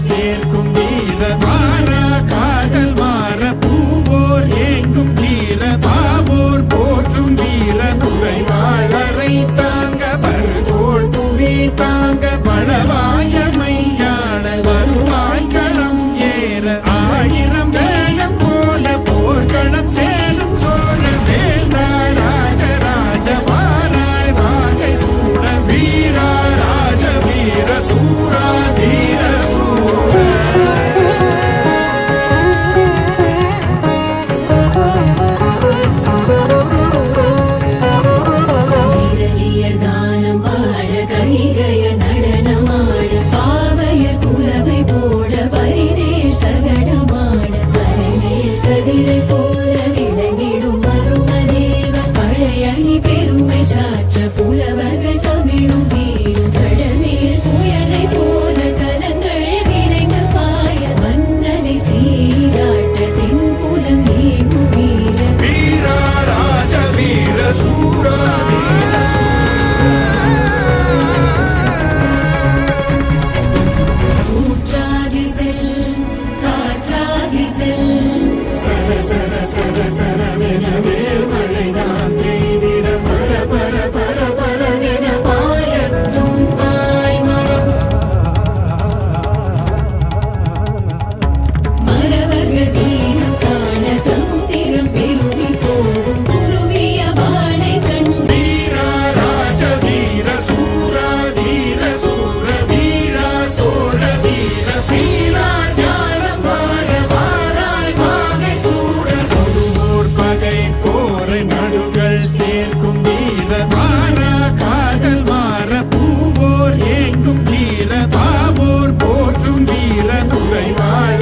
ser மணி பெருமை சாற்ற புலவர்கள் தமிழும் வீரும் கடமையில் புயலை போல கலங்கள் விரைந்து பாய மன்னலை சீராட்ட தென்புலம் வீர வீரா ராஜ வீர சூரா சர சர சர சரவென மழை Neymar.